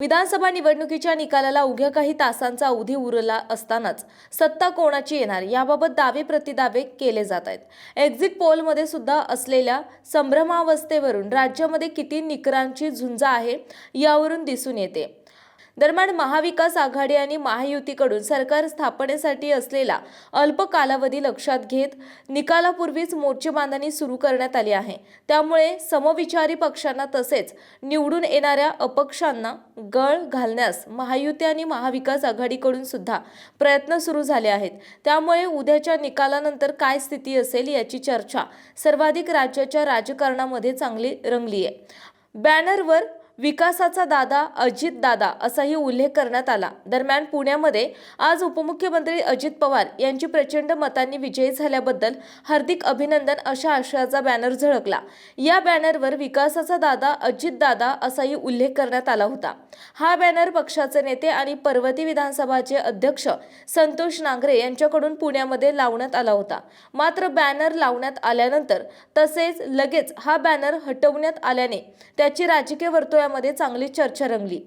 विधानसभा निवडणुकीच्या निकालाला उघ्या काही तासांचा अवधी उरला असतानाच सत्ता कोणाची येणार याबाबत दावे प्रतिदावे केले जात आहेत. एक्झिट पोलमध्ये सुद्धा असलेल्या संभ्रमावस्थेवरून राज्यामध्ये किती निकरांची झुंज आहे यावरून दिसून येते. दरम्यान महाविकास आघाडी आणि महायुतीकडून सरकार स्थापनेसाठी असलेला अल्प कालावधी लक्षात घेत निकालापूर्वीच मोर्चे बांधणी सुरू करण्यात आली आहे. त्यामुळे समविचारी पक्षांना तसेच निवडून येणाऱ्या अपक्षांना गळ घालण्यास महायुती आणि महाविकास आघाडीकडून सुद्धा प्रयत्न सुरू झाले आहेत. त्यामुळे उद्याच्या निकालानंतर काय स्थिती असेल याची चर्चा सर्वाधिक राज्याच्या राजकारणामध्ये चांगली रंगली आहे बॅनरवर विकासाचा दादा अजित दादा असाही उल्लेख करण्यात आला. दरम्यान पुण्यामध्ये आज उपमुख्यमंत्री अजित पवार यांची प्रचंड मतांनी विजयी झाल्याबद्दल हार्दिक अभिनंदन अशा आशयाचा बॅनर झळकला. या बॅनरवर विकासाचा दादा अजित दादा असाही उल्लेख करण्यात आला होता. हा बॅनर पक्षाचे नेते आणि पर्वती विधानसभाचे अध्यक्ष संतोष नांगरे यांच्याकडून पुण्यामध्ये लावण्यात आला होता. मात्र बॅनर लावण्यात आल्यानंतर तसेच लगेच हा बॅनर हटवण्यात आल्याने त्याची राजकीय वर्तुळामध्ये चांगली चर्चा रंगली.